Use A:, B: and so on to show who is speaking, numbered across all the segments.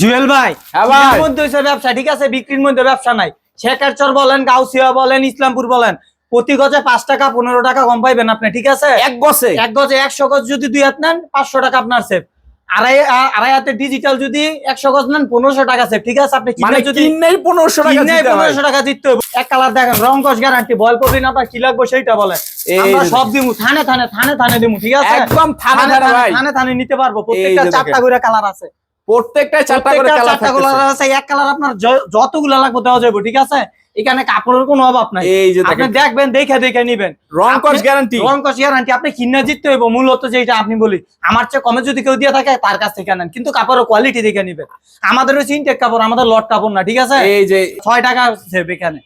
A: জুয়েল ভাই
B: হ্যাঁ।
A: মধ্যে হচ্ছে ব্যবসা ঠিক আছে? বিক্রির মধ্যে ব্যবসা নাই। শেখারচর বলেন গাউসিয়া বলেন ইসলামপুর বলেন প্রতি গজে পাঁচ টাকা পনেরো টাকা কম পাইবেন আপনি ঠিক আছে?
B: এক গছে
A: এক গজে একশো গজ যদি দুই হাত নেন পাঁচশো টাকা আপনার সেভ আড়াই আড়াই হাতে ডিজিটাল যদি একশো গজ নেন পনেরোশো টাকা ঠিক আছে? আপনি
B: মানে
A: যদি
B: পনেরোশো টাকা
A: পনেরোশো টাকা দিতে হবে। এক কালার দেখেন রং কস গ্যারান্টি বল না কি লাগবে সেইটা বলেন। আমরা সব দিমু থানে থানে থানে থানে দিমু ঠিক আছে?
B: একদম থানে
A: থানে নিতে পারব প্রত্যেকটা চারটা করে কালার আছে।
B: প্রত্যেকটাই চারটা করে
A: চারটা কালার আছে এক কালার আপনার যতগুলো লাগবে দেওয়া যাবে ঠিক আছে? এখানে কাপড়ের কোনো অভাব নাই।
B: এই যে
A: আপনি দেখবেন দেখে দেখে নিবেন।
B: রং কস গ্যারান্টি
A: রং কস গ্যারান্টি আপনি কিনে জিততে হইব মূলত যেটা আপনি বলি। আমার চেয়ে কমে যদি কেউ দিয়ে থাকে তার কাছ থেকে নেন। কিন্তু কাপড়ের কোয়ালিটি দেখে নিবেন। আমাদের হচ্ছে ইনটেক কাপড় আমাদের লট কাপড় না ঠিক আছে?
B: এই যে
A: ছয় টাকা সেভ এখানে।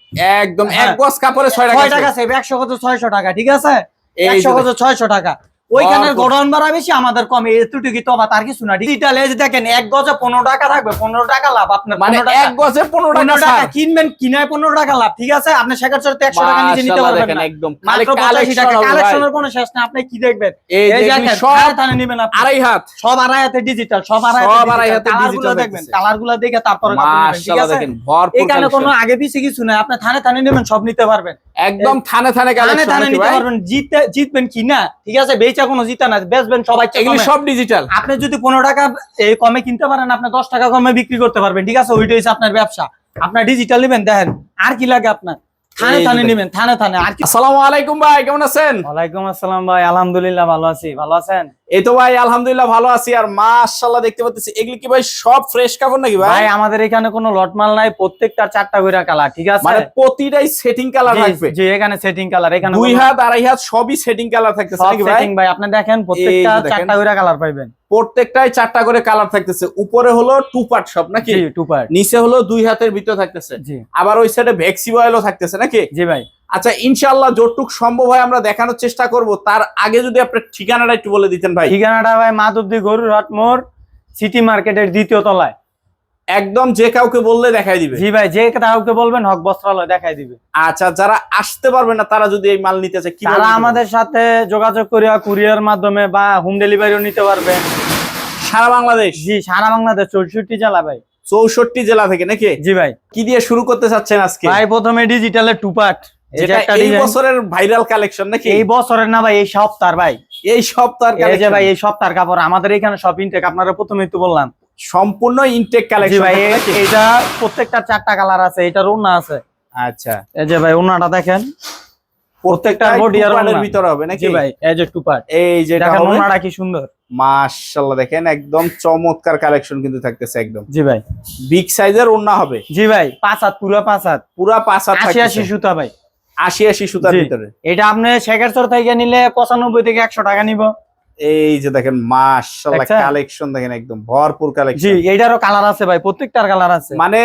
B: একদম এক
A: হ্যাঁ।
B: গজ কাপড়ে ছয় টাকা
A: ছয় টাকা সেভ একশো কত ছয়শো টাকা ঠিক আছে?
B: এই যে
A: একশো কত ছয়শো টাকা। গোডাউন ভাড়া বেশি আমাদের কমে এতটুকু তো তার কিছু না ডিজিটাল এজ দেখেন এক গজে পনেরো টাকা থাকবে পনেরো টাকা লাভ আপনার
B: মানে এক গজে পনেরো টাকা
A: টাকা কিনবেন কিনায় পনেরো টাকা লাভ ঠিক আছে? আপনি একশো টাকা নিচে নিতে পারবেন
B: একদম।
A: মাত্র পঁচাশি টাকা। কালেকশনের কোনো শেষ না আপনি কি দেখবেন?
B: এই
A: দেখেন থানে নিবেন
B: আড়াই হাত।
A: সব আড়াই হাতে ডিজিটাল সব আড়াই
B: সব আড়াই
A: হাতে
B: digital
A: দেখবেন কালারগুলো দেখে তারপরে ঠিক আছে? এখানে কোনো আগে পিছিয়ে কিছু নাই আপনি থানে থানে নেবেন সব নিতে পারবেন।
B: একদম থানে থানে
A: থানে
B: কালেকশন
A: থানে নিতে পারবেন জিতবেন কি না ঠিক আছে? বেচা কোনো জিতা না বেচবেন সবাই
B: এগুলি সব ডিজিটাল
A: আপনি যদি পনেরো টাকা কমে কিনতে পারেন আপনি দশ টাকা কমে বিক্রি করতে পারবেন ঠিক আছে? ওইটা হচ্ছে আপনার ব্যবসা। আপনার ডিজিটাল নেবেন দেখেন আর কি লাগে আপনার? থানে থানে। নেবেন থানে থানে আর কি
B: আসসালামু আলাইকুম ভাই কেমন আছেন?
A: ওয়ালাইকুম আসসালাম ভাই আলহামদুলিল্লাহ ভালো আছি। ভালো আছেন?
B: এই তো ভাই আলহামদুলিল্লাহ ভালো আছি। আর মাশাআল্লাহ দেখতে পাচ্ছি এগুলি কি ভাই সব ফ্রেশ কাপড় নাকি ভাই?
A: ভাই আমাদের এখানে কোনো লট মাল নাই প্রত্যেকটা চারটা করে কালার ঠিক আছে?
B: মানে প্রতিটাই সেটিং কালার থাকবে।
A: জি এখানে সেটিং কালার এখানে
B: দুই হাত আড়াই হাত সবই সেটিং কালার থাকতেছে নাকি ভাই?
A: সেটিং ভাই আপনি দেখেন প্রত্যেকটা চারটা করে কালার পাইবেন।
B: প্রত্যেকটাই চারটা করে কালার থাকতেছে। উপরে হলো টু পার্ট সব নাকি?
A: টু পার্ট
B: নিচে হলো দুই হাতের ভিতরে থাকতেছে। আবার ওই সাইডে ভ্যাক্সি অয়েলও থাকতেছে নাকি?
A: জি ভাই।
B: আচ্ছা ইনশাআল্লাহ যতটুক সম্ভব হয় আমরা দেখানোর চেষ্টা করব। তার আগে যদি আপনার ঠিকানাটা একটু বলে দিতেন ভাই।
A: ঠিকানাটা ভাই মাধবদী গরুর হাট মোড় সিটি মার্কেটের দ্বিতীয় তলায়।
B: একদম যে কাউকে বললে দেখাই দিবে।
A: জি ভাই যে কাউকে বলবেন হক বস্ত্রালয় দেখাই দিবে।
B: আচ্ছা যারা আসতে পারবে না তারা যদি এই মাল নিতে চায় কি
A: তারা আমাদের সাথে যোগাযোগ করিয়া কুরিয়ার মাধ্যমে বা হোম ডেলিভারিও নিতে পারবে।
B: সারা বাংলাদেশ?
A: জি সারা বাংলাদেশ চৌষট্টি জেলা ভাই।
B: চৌষট্টি জেলা থেকে নাকি?
A: জি ভাই।
B: কি দিয়ে শুরু করতে চাচ্ছেন আজকে?
A: ভাই প্রথমে ডিজিটালের টু পার্ট
B: যেটা এই বছরের ভাইরাল কালেকশন নাকি?
A: এই বছরের না ভাই এই সপ্তাহ ভাই।
B: এই কালেকশন
A: ভাই এই সপ্তাহের কাপড় আমাদের এখানে সব ইনটেক আপনারা প্রথমে তো বললাম।
B: সম্পূর্ণ ইনটেক কালেকশন
A: ভাই এ- এইটা প্রত্যেকটা চারটা কালার আছে এটার ওন্না আছে।
B: আচ্ছা।
A: এই যে ভাই ওন্নাটা দেখেন। প্রত্যেকটা বডি আর
B: two-part ভিতরে হবে নাকি?
A: ভাই এই যে টু পার্ট
B: এই যেটা
A: দেখেন
B: হবে?
A: ওন্নাটা কি সুন্দর।
B: মাশাআল্লাহ দেখেন একদম চমৎকার কালেকশন কিন্তু থাকতেছে একদম।
A: জি ভাই।
B: বিগ সাইজের ওন্না হবে।
A: জি ভাই পাঁচ হাত পুরো পাঁচ হাত।
B: পুরা পাঁচ হাত থাকতেছে।
A: সুতা ভাই।
B: আশি আশি সুতার ভিতরে।
A: এটা আপনি শেখারচর থেকে নিলে পঁচানব্বই থেকে একশো টাকা নিব।
B: এই যে দেখেন মাশাআল্লাহ কালেকশন দেখেন একদম ভরপুর
A: জি
B: কালেকশন
A: এইটারও কালার আছে ভাই প্রত্যেকটার কালার আছে।
B: মানে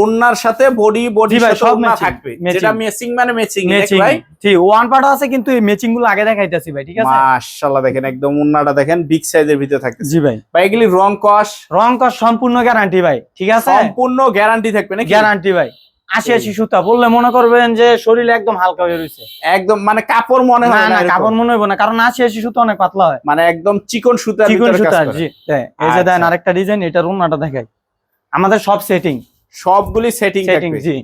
B: ওন্নার সাথে বডি বডি
A: ভাই, সব matching,
B: থাকবে। যেটা ম্যাচিং মানে ম্যাচিং
A: ম্যাচিং
B: ভাই।
A: জি ওয়ান পার্ট আছে কিন্তু এই ম্যাচিংগুলো আগে দেখাইতেছি ভাই ঠিক আছে?
B: মাশাআল্লাহ দেখেন একদম ওন্নাটা দেখেন বিগ সাইজের ভিতরে থাকতেছে।
A: জি ভাই।
B: ভাই এগুলি রং কস?
A: রং কস সম্পূর্ণ গ্যারান্টি ভাই ঠিক আছে?
B: সম্পূর্ণ গ্যারান্টি থাকবে নাকি?
A: গ্যারান্টি ভাই। আশি। আশি সুতা বললে মনে করবেন যে শরীর একদম হালকা হয়ে রয়েছে
B: একদম মানে কাপড় মনে হয় না
A: কাপড় মনে হইব না কারণ আশি আশি সুতা অনেক পাতলা হয়।
B: মানে একদম চিকন সুতা
A: চিকন সুতা জি হ্যাঁ, এই যে দেন
B: আচ্ছা।
A: আরেকটা ডিজাইন এটার ওন্নাটা দেখাই। আমাদের সব সেটিং
B: সবগুলি সেটিং
A: সেটিং জি।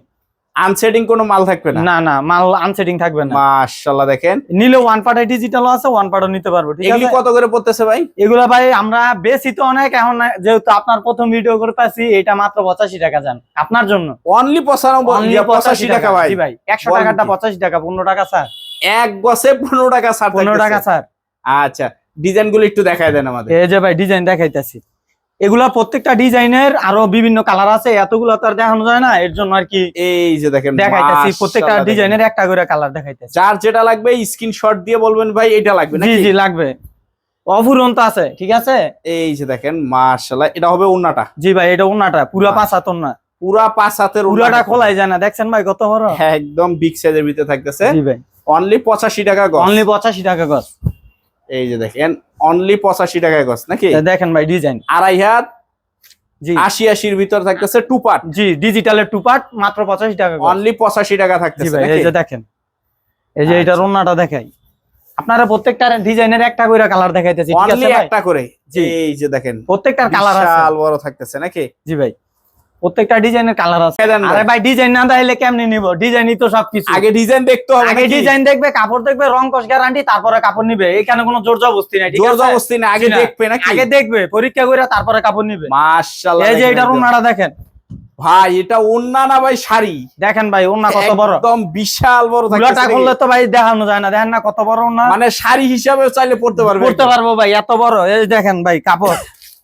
B: আনসেটিং কোনো মাল থাকবে না।
A: না না মাল আনসেটিং থাকবে না।
B: মাশাআল্লাহ দেখেন।
A: নিলে ওয়ান পার্টে ডিজিটালও আছে ওয়ান পার্টও নিতে পারব ঠিক আছে?
B: কত করে পড়তেছে ভাই?
A: এগুলা ভাই আমরা বেশি তো অনেক এখন যেহেতু আপনার প্রথম ভিডিও করে পাচ্ছি এটা মাত্র পঁচাশি টাকা যান আপনার জন্য।
B: অনলি পঁচানব্বই
A: Only
B: ইয়া, পঁচাশি টাকা ভাই।
A: জি ভাই একশো
B: বলেন
A: টাকাটা
B: কি?
A: পঁচাশি টাকা পনেরো টাকা স্যার।
B: এক গছে পনেরো টাকা ছাড়
A: পনেরো টাকা স্যার।
B: আচ্ছা ডিজাইনগুলো একটু দেখায় দেন আমাদের।
A: এই যে ভাই ডিজাইন দেখাইতেছি। এগুলা প্রত্যেকটা ডিজাইনের আরও বিভিন্ন কালার আছে এতগুলো তো আর দেখানো যায় না এর জন্য আর কি
B: এই যে দেখেন
A: দেখাইতেছি প্রত্যেকটা ডিজাইনের একটা করে কালার দেখাইতেছি।
B: যার যেটা লাগবে স্ক্রিনশট দিয়ে বলবেন ভাই এটা লাগবে
A: জি
B: নাকি?
A: জি লাগবে। অফুরন্ত আছে ঠিক আছে?
B: এই যে দেখেন মাশাআল্লাহ এটা হবে উন্নাটা
A: জি ভাই এটা ওনাটা পুরা। পাঁচ হাত ওনা
B: পুরা পাঁচ হাতের
A: পুরাটা খোলাই যায় না দেখছেন ভাই কত বড়?
B: হ্যাঁ একদম বিগ সাইজের ভিতরে থাকতেছে।
A: জি ভাই।
B: অনলি পঁচাশি টাকা গজ।
A: অনলি পঁচাশি টাকা গজ।
B: এই যে দেখেন অনলি পঁচাশি টাকায় গছ নাকি?
A: দেখেন ভাই ডিজাইন
B: আড়াই হাত
A: জি।
B: আশি আশির ভিতর থাকতেছে টু পার্ট
A: জি ডিজিটালের টু পার্ট মাত্র পঁচাশি টাকা
B: অনলি পঁচাশি টাকা থাকতেছে
A: ভাই এই যে দেখেন। এই যে
B: এটা
A: এটার দেখাই। আপনারা প্রত্যেকটা ডিজাইনের একটা করে কালার দেখাইতেছি ঠিক আছে
B: অনলি একটা করে?
A: জি।
B: এই যে দেখেন
A: প্রত্যেকটার কালার আছে।
B: বড় থাকতেছে নাকি?
A: জি ভাই। প্রত্যেকটা ডিজাইনের কালার আছে। আরে ভাই ডিজাইন না দেখাইলে কেমনে নিব? ডিজাইনই তো সবকিছু।
B: আগে ডিজাইন দেখতে হবে
A: আগে ডিজাইন দেখবে কাপড় দেখবে রং কস গ্যারান্টি তারপরে কাপড় নিবে। এখানে কোনো জোর জবস্তি নাই
B: জোর জবস্তি না আগে দেখবে নাকি?
A: আগে দেখবে পরীক্ষা করে তারপরে কাপড় নিবে।
B: মাশাআল্লাহ
A: এই যে
B: দেখেন
A: এটার দেখেন।
B: ভাই এটা ওন্না না ভাই শাড়ি?
A: দেখেন ভাই ওনা কত বড়।
B: একদম বিশাল বড় থাকতেছে
A: করলে তো ভাই দেখানো যায় না। দেখেন না কত বড় ওনা
B: মানে শাড়ি হিসাবে চাইলে পড়তে পারবে
A: পড়তে পারব ভাই এত বড়। এই দেখেন ভাই কাপড়।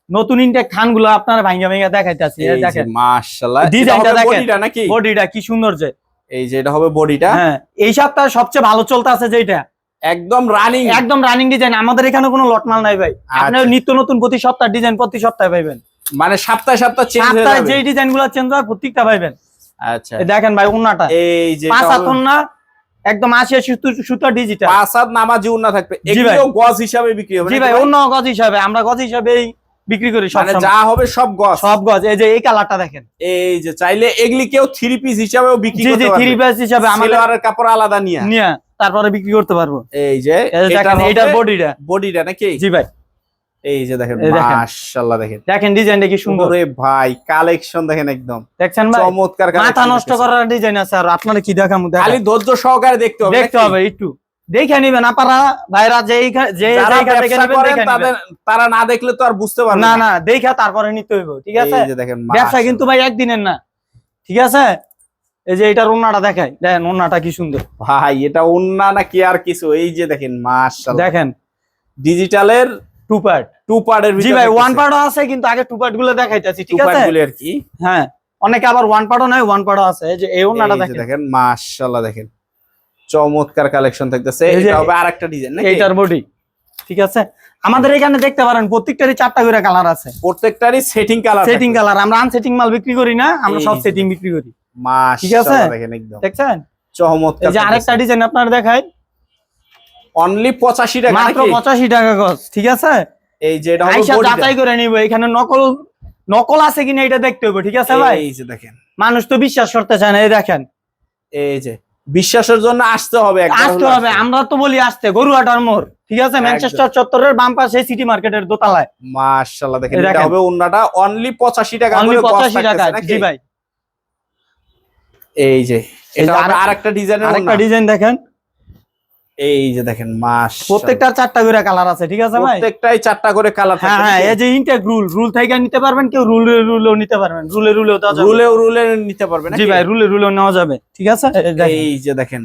A: নতুন ইনটেক খানগুলো আপনারা ভাঙ্গা ভাঙ্গা দেখাইতেছি। দেখেন
B: মাশাআল্লাহ
A: ডিজাইনটা দেখেন।
B: বডিটা নাকি?
A: বডিটা কি সুন্দর যে।
B: এই যে এটা হবে বডিটা
A: হ্যাঁ এই সপ্তাহে সবচেয়ে ভালো চলতে আছে যেটা
B: একদম রানিং
A: একদম রানিং ডিজাইন আমাদের এখানে কোনো লটমাল নাই ভাই।
B: আচ্ছা।
A: নিত্য নতুন প্রতি সপ্তাহ ডিজাইন প্রতি সপ্তাহে পাইবেন।
B: মানে সপ্তাহে সপ্তাহ চেঞ্জ হয়ে
A: সপ্তাহে
B: যাবে।
A: যে ডিজাইনগুলো চেঞ্জ হয় প্রত্যেকটা পাইবেন।
B: আচ্ছা।
A: এই দেখেন ভাই উন্নাটা
B: এই যে
A: পাঁচ হাতন না একদম আশি সুতো সুতো ডিজিটাল
B: পাঁচ হাত নামাজি উন্না থাকবে। এগুলো গজ হিসাবে বিক্রি হবে
A: জি ভাই অন্য গজ হিসাবে। আমরা গজ হিসাবেই বিক্রি করি সব
B: মানে যা হবে সব গজ
A: সব গজ এই যে এই কালারটা দেখেন।
B: এই যে চাইলে এগুলি কেউ থ্রি পিস হিসাবেও বিক্রি করতে
A: থ্রি পিস হিসাবে আমাদের
B: কাপড় আলাদা নিয়ে।
A: নিয়ে তারপরে বিক্রি করতে পারব।
B: এই যে
A: দেখেন এইটার বডিটা
B: বডিটা নাকি?
A: জি ভাই।
B: এই যে দেখেন
A: দেখেন।
B: মাশাআল্লাহ দেখেন।
A: দেখেন ডিজাইনটা কি সুন্দর।
B: ওরে ভাই কালেকশন দেখেন একদম।
A: দেখছেন ভাই?
B: চমৎকার
A: মাথা নষ্ট করার ডিজাইন আছে আর আপনারা কি দেখামু?
B: খালি ধৈর্য সহকারে দেখতে হবে
A: দেখতে হবে একটু। দেখে নিবেন আপনারা ভাইরা যে।
B: তারা না দেখলে তো আর বুঝতে পারবে
A: না না। দেখে তারপরে নিতে হইব ঠিক আছে?
B: দেখেন
A: ব্যবসা কিন্তু ভাই একদিনের না ঠিক আছে? এই যে এটার ওন্নাটা দেখাই দেখেন ওন্নাটা কি সুন্দর।
B: ভাই এটা অন্য না কি আর কিছু? এই যে দেখেন মাশাআল্লাহ।
A: দেখেন
B: ডিজিটালের
A: টু পার্ট।
B: টু পার্টের
A: জি ভাই ওয়ান পার্টও আছে কিন্তু আগে টু পার্টগুলো দেখাইতেছি
B: টু
A: ঠিক
B: পার্ট
A: আছে?
B: গুলি আর কি।
A: হ্যাঁ অনেকে আবার ওয়ান পার্টও নাই ওয়ান পার্টও আছে এই যে এই ওন্নাটা দেখেন।
B: দেখেন মাশাআল্লাহ দেখেন। চমৎকার কালেকশন থাকতেছে। এটা হবে আরেকটা ডিজাইন নাকি?
A: এইটার বডি ঠিক আছে? আমাদের এখানে দেখতে পারেন প্রত্যেকটারই চারটা করে কালার আছে।
B: প্রত্যেকটারই সেটিং কালার
A: সেটিং কালার আমরা আনসেটিং মাল বিক্রি করি না আমরা সব সেটিং বিক্রি করি। ঠিক আছে?
B: দেখেন একদম।
A: দেখছেন?
B: চমৎকার
A: এই যে আরেকটা ডিজাইন আপনার দেখাই।
B: অনলি 85 টাকা
A: মাত্র
B: নাকি?
A: পঁচাশি টাকা গজ ঠিক আছে?
B: এই যে এটা বডিটা।
A: যাচাই করে নিব এখানে নকল নকল আছে কিনা এটা দেখতে হবে ঠিক আছে ভাই?
B: এই যে দেখেন।
A: মানুষ তো বিশ্বাস করতে চায় না এই দেখেন।
B: এই যে বিশ্বাসের জন্য আসতে হবে
A: আসতে হবে আমরা তো বলি আসতে গরুয়াটার মোড় ঠিক আছে? ম্যানচেস্টার চত্বরের বাম পাশে সিটি মার্কেটের দোতলায়।
B: মাশাআল্লাহ দেখেন এটা হবে ওন্নাটা অনলি 85 টাকা
A: অনলি
B: করে গজ
A: পঁচাশি টাকা জি ভাই।
B: এই যে এটা আরেকটা ডিজাইনের
A: আরেকটা ডিজাইন দেখেন।
B: এই যে দেখেন মাশাআল্লাহ।
A: প্রত্যেকটার চারটা করে কালার আছে ঠিক আছে ভাই?
B: প্রত্যেকটাই চারটা করে কালার
A: হ্যাঁ হ্যাঁ এই যে ইনটেক রুল রুল থেকে নিতে পারবেন কেউ রুলে রুলেও নিতে পারবেন রুলে রুলেও দেওয়া যাবে।
B: রুলেও রুলে নিতে পারবে
A: জি ভাই রুলে রুলেও নেওয়া যাবে ঠিক আছে? এই
B: যে দেখেন।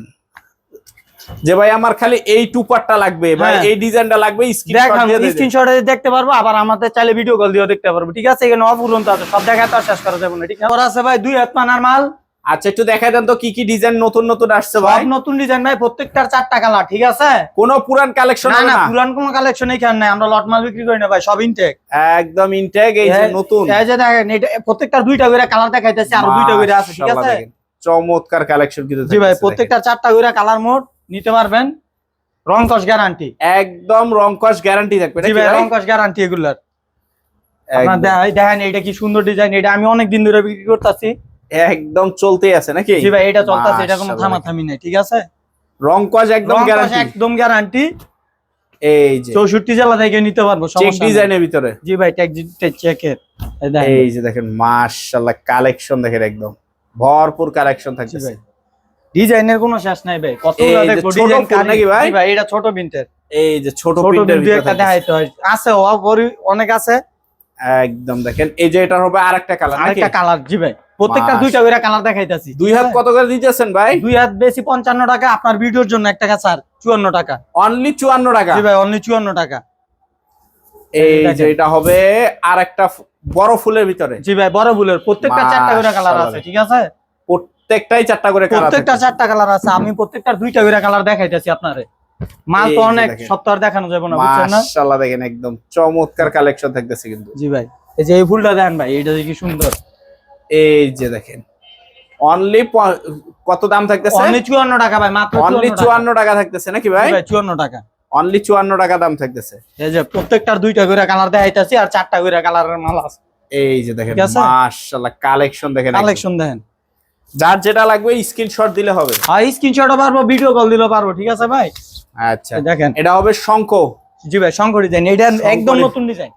B: যে ভাই আমার খালি এই টু পার্টটা লাগবে ভাই
A: হ্যাঁ।
B: এই ডিজাইনটা লাগবে স্ক্রিনশট
A: দেখতে পারব আবার আমাদের চাইলে ভিডিও কল দিয়েও দেখতে পারব ঠিক আছে? এখানে অপুরন্ত আছে সব জায়গায় তো শেষ করা যাবে না ঠিক আছে? আছে ভাই দুই হাত পানার মাল।
B: আচ্ছা একটু দেখাই দেন তো কি কি ডিজাইন নতুন নতুন আসছে ভাই?
A: সব নতুন ডিজাইন ভাই প্রত্যেকটার চারটা কালার ঠিক আছে?
B: কোন পুরান কালেকশন
A: না না পুরান কোনো কালেকশন এখানে নাই আমরা লট মাল বিক্রি করি না ভাই সব ইনটেক
B: একদম ইনটেক এই যে নতুন।
A: এই যে দেখেন এটা প্রত্যেকটার দুইটা করে কালার দেখাইতেছি আর দুইটা করে আছে ঠিক আছে?
B: চমৎকার কালেকশন কিন্তু
A: জি ভাই প্রত্যেকটা চারটা করে কালার মোড নিতে পারবেন। রং কস গ্যারান্টি
B: একদম রং কস গ্যারান্টি থাকবে
A: জি ভাই রং কস গ্যারান্টি এগুলার। আপনার দেখেন এটা কি সুন্দর ডিজাইন এটা আমি অনেক দিন ধরে বিক্রি করতেছি।
B: একদম চলতেই আছে নাকি?
A: জি ভাই এটা চলতেছে এটা কোনো থামাথামি নেই ঠিক আছে?
B: রং কস একদম গ্যারান্টি
A: একদম গ্যারান্টি
B: এই যে।
A: চৌষট্টি জেলা থেকে নিতে পারব
B: চেক
A: সমস্যা নাই।
B: ডিজাইনের ভিতরে।
A: জি ভাই ট্যাগ চেকের
B: এই যে দেখেন মাশাআল্লাহ কালেকশন দেখেন একদম। ভরপুর কালেকশন থাকছে
A: ভাই। ডিজাইনের কোনো শেষ নাই ভাই। কত ডিজাইন
B: নাকি ভাই?
A: ভাই এটা ছোট বিনটের
B: এই যে ছোট প্রিন্টের
A: বিনটের একটা
B: ভিতরে থাকতেছে।
A: দেখাইতে হয়। আছে অনেক আছে।
B: একদম দেখেন এই যে এটা হবে আরেকটা কালার
A: আরেকটা কালার জি ভাই। প্রত্যেকটা দুইটা করে কালার দেখাইতাছি।
B: দুই হাত কত করে দিতেছেন ভাই?
A: দুই হাত বেশি পঞ্চান্ন টাকা আপনার ভিডিওর জন্য এক টাকা ছাড় চুয়ান্ন টাকা।
B: অনলি চুয়ান্ন টাকা?
A: জি ভাই অনলি চুয়ান্ন টাকা।
B: এই যে এটা হবে আরেকটা ফু- বড় ফুলের ভিতরে।
A: জি ভাই বড় বুলের প্রত্যেকটা চারটা করে কালার আছে ঠিক আছে?
B: প্রত্যেকটাই চারটা করে কালার
A: প্রত্যেকটা চারটা কালার আছে আমি প্রত্যেকটা দুইটা করে কালার দেখাইতেছি আপনারে। মাল তো অনেক। সপ্তাহ দেখানো যাবে না বুঝছেন না?
B: মাশাআল্লাহ দেখেন একদম চমৎকার কালেকশন থাকতেছে কিন্তু।
A: জি ভাই এই যে এই ফুলটা দেখেন ভাই এইটা কি সুন্দর।
B: এই যে দেখেন। অনলি কত দাম থাকতেছে?
A: অনলি চুয়ান্ন টাকা ভাই মাত্র
B: অনলি চুয়ান্ন টাকা। থাকতেছে নাকি ভাই?
A: ভাই চুয়ান্ন টাকা।
B: অনলি চুয়ান্ন টাকা দাম থাকতেছে।
A: এই যে প্রত্যেকটার দুইটা করে কালার দেখাইতাছি আর চারটা করে কালারের মাল আছে।
B: এই যে দেখেন মাশাআল্লাহ কালেকশন দেখেন
A: কালেকশন দেখেন।
B: যার যেটা লাগবে স্ক্রিনশট দিলে হবে।
A: আর স্ক্রিনশটও পারব ভিডিও কল দিলেও পারব ঠিক আছে ভাই?
B: আচ্ছা
A: দেখেন।
B: এটা হবে শঙ্খ।
A: জি ভাই শঙ্খ ডিজাইন এটা একদম নতুন ডিজাইন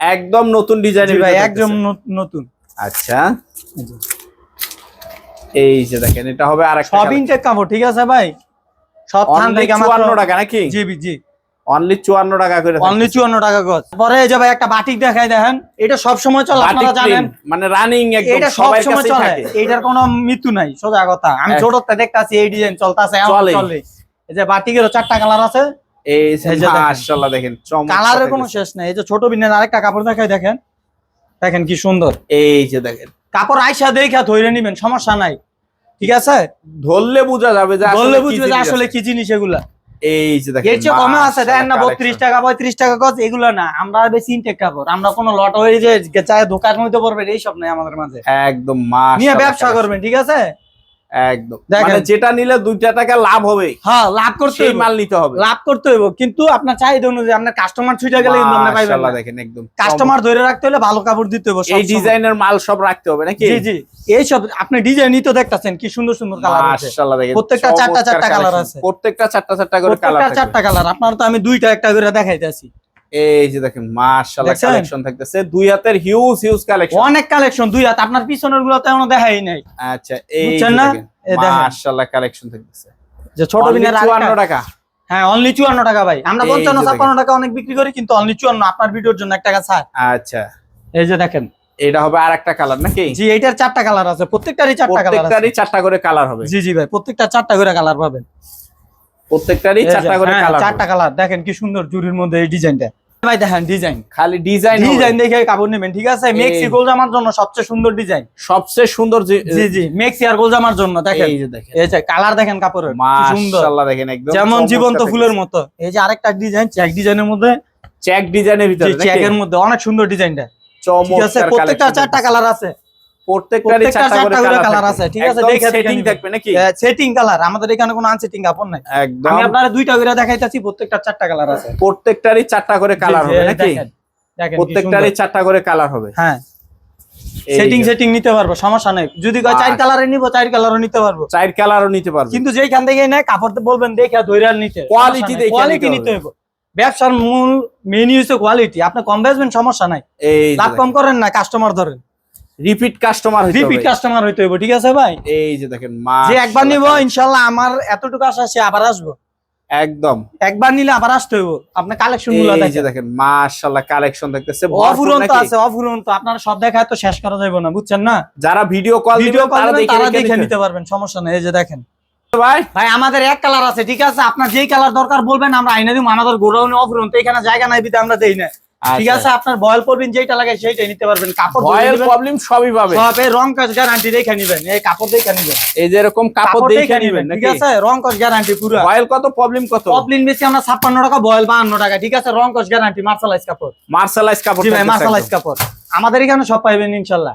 B: একদম নতুন ডিজাইন
A: ভাই একদম নতুন।
B: আচ্ছা। এই যে। দেখেন এটা হবে আর একটা
A: সব ইনটেক কাপড় ঠিক আছে ভাই? সব থান থেকে মাত্র
B: চুয়ান্ন টাকা নাকি?
A: জি জি
B: অনলি চুয়ান্ন টাকা করে
A: অনলি চুয়ান্ন টাকা গজ। পরে এই যে ভাই একটা বাটিক দেখাই দেখেন। এটা সব সময় চলে আপনারা জানেন।
B: মানে রানিং একদম
A: এটা সব
B: সবার
A: সময় চলে।
B: থাকে।
A: এটার কোনো মৃত্যু নাই সোজা কথা। আমি ছোটতে দেখতাছি এই ডিজাইন চলতেছে
B: চলে।
A: চলে এই যে বাটিকেরও চারটা কালার আছে।
B: এই মাশাআল্লাহ দেখেন
A: কালারের কোনো শেষ নাই। এই যে ছোট বিনের আরেকটা কাপড় দেখাই দেখেন। দেখেন কি সুন্দর।
B: এই যে দেখেন।
A: কাপড় আইসা দেখা ধরে নিবেন সমস্যা নাই। ঠিক আছে?
B: ধরলে বোঝা যাবে ধরলে
A: বুঝবে যে আসলে কি জিনিস এগুলা।
B: এই যে দেখেন
A: এর চেয়ে কমে আছে দেখেন না
B: মাশাআল্লাহ
A: বত্রিশ
B: collection।
A: টাকা পঁয়ত্রিশ টাকা গজ এগুলো না। আমরা বেশি ইনটেক কাপড়। আমরা কোনো লট হয়ে যে চায় দোকান হইতে নাই আমাদের মাঝে।
B: একদম মাস
A: নিয়ে ব্যবসা করবেন ঠিক আছে?
B: একদম।
A: দেখেন।
B: মানে যেটা নিলে দুইটা টাকা লাভ হবে
A: হ্যাঁ লাভ করতে
B: মাল নিতে হবে।
A: লাভ করতে হইব। কিন্তু আপনার চাহিদা অনুযায়ী আপনার কাস্টমার ছুটে গেলে কিন্তু আপনি পাইবেন না।
B: দেখেন একদম।
A: কাস্টমার ধরে রাখতে হলে ভালো কাপড় দিতে হইব
B: এই ডিজাইনের মাল সব রাখতে হবে নাকি?
A: জি জি। এইসব আপনি ডিজাইনই তো দেখতাছেন কি সুন্দর সুন্দর কালার আছে।
B: মাশাআল্লাহ দেখেন
A: প্রত্যেকটা চারটা চারটা কালার আছে।
B: প্রত্যেকটা চারটা চারটা করে কালার
A: প্রত্যেকটা চারটা কালার আপনার তো আমি দুইটা একটা করে দেখাইতেছি।
B: এই যে দেখেন মাশাআল্লাহ? কালেকশন থাকতেছে। দুই হাতের হিউজ হিউজ কালেকশন
A: অনেক কালেকশন দুই হাত। আপনার পিছনেরগুলো তেমন দেখাই নাই।
B: আচ্ছা এই
A: না?
B: দেখেন মাশাআল্লাহ কালেকশন থাকতেছে।
A: যে ছোট বিনের
B: 54 টাকা।
A: হ্যাঁ অনলি চুয়ান্ন টাকা ভাই। আমরা
B: এই যে
A: পঞ্চান্ন
B: দেখেন।
A: ছাপ্পান্ন টাকা অনেক বিক্রি করি কিন্তু অনলি চুয়ান্ন। আপনার ভিডিওর জন্য এক টাকা ছাড়
B: আচ্ছা।
A: এই যে দেখেন।
B: এটা হবে আরেকটা কালার নাকি?
A: জি এইটার চারটা কালার আছে। প্রত্যেকটারই চারটা কালার
B: প্রত্যেকটারই চারটা করে কালার হবে।
A: জি জি ভাই প্রত্যেকটা চারটা করে কালার পাবেন।
B: প্রত্যেকটারই চারটা করে
A: হ্যাঁ,
B: কালার
A: চারটা কালার দেখেন কি সুন্দর জুরির মধ্যে এই ডিজাইনটা ভাই দেখেন ডিজাইন
B: খালি ডিজাইন
A: ডিজাইন দেখে কাপড় নেবেন ঠিক আছে? মেক্সি গোলজামার জন্য সবচেয়ে সুন্দর ডিজাইন
B: সবচেয়ে সুন্দর
A: জি জি মেক্সি আর গোলজামার জন্য দেখেন।
B: এই যে দেখেন।
A: এই যে কালার দেখেন কাপড়ের
B: মাশাআল্লাহ দেখেন একদম
A: যেমন জীবন্ত ফুলের মতো। এই যে আরেকটা ডিজাইন চেক ডিজাইনের মধ্যে।
B: চেক ডিজাইনের ভিতরে?
A: চেকের মধ্যে অনেক সুন্দর ডিজাইনটা ঠিক আছে? প্রত্যেকটা চারটা কালার আছে।
B: প্রত্যেকটারই চারটা করে কালার আছে
A: আছে, ঠিক আছে, দেখে দেখে
B: সেটিং থাকবে নাকি?
A: সেটিং কালার আমাদের এখানে কোনো আনসেটিং নাই।
B: একদম।
A: আমি আপনারা দুইটা করে দেখাইতাছি প্রত্যেকটা চারটা কালার আছে।
B: প্রত্যেকটারই চারটা করে কালার হবে নাকি? প্রত্যেকটারই চারটা করে কালার হবে।
A: হ্যাঁ। সেটিং সেটিং নিতে পারব সমস্যা নাই। যদি কয় চার
B: বাহ।
A: কালারে নিবো চার কালারও নিতে পারব।
B: চার কালারও নিতে পারবে।
A: কিন্তু যেখান থেকে নেয় কাপড় বলবেন দেখে নিতে।
B: Quality দেখে
A: কোয়ালিটি
B: নিতে
A: হবে। ব্যবসার মূল মেনু হচ্ছে কোয়ালিটি আপনি কম বেচবেন সমস্যা নাই। লাভ কম করেন না কাস্টমার ধরেন।
B: রিপিট কাস্টমার হইতে
A: রিপিট কাস্টমার হইতে হবে ঠিক আছে ভাই?
B: এই যে দেখেন
A: যে একবার নিব ইনশাল্লাহ আমার এতটুকু আশা সে আবার আসব।
B: একদম।
A: একবার নিলে আবার আসতে হইব। আপনার
B: কালেকশনগুলো
A: দেখেন।
B: মাশাআল্লাহ কালেকশন দেখতেছে
A: অফুরন্ত? আছে অফুরন্ত। আপনারা সব দেখায় তো শেষ করা যাবে না বুঝছেন না?
B: যারা ভিডিও কল
A: ভিডিও কল
B: তারা দেখে নিতে
A: পারবেন সমস্যা নেই এই যে দেখেন।
B: ভাই?
A: ভাই আমাদের এক কালার আছে ঠিক আছে? আপনার যেই কালার দরকার বলবেন আমরা আইনা দিব আমাদের গোডাউনে অফুরন্ত এখানে জায়গা নাই বিতে আমরা দেই না। ঠিক আছে আপনার বয়েল করবেন যেটা লাগে সেইটাই নিতে পারবেন কাপড়
B: ভয়েল প্রবলেম সবই পাবে
A: সব এই রং কাজ গ্যারান্টি দেখে নিবেন এই কাপড় দেখে নিবেন।
B: এই যে এরকম কাপড় দেখে নেবেন
A: ঠিক আছে রং কাজ গ্যারান্টি পুরো।
B: ভয়েল কত প্রবলেম কত?
A: প্রবলেম বেশি আমরা ছাপ্পান্ন টাকা বয়েল বাহান্ন টাকা ঠিক আছে রং কাজ গ্যারান্টি মার্শালাইজ কাপড়।
B: মার্শালাইজ কাপড়
A: জি ভাই মার্শালাইজ কাপড়। আমাদের এখানে সব পাইবেন ইনশাল্লাহ।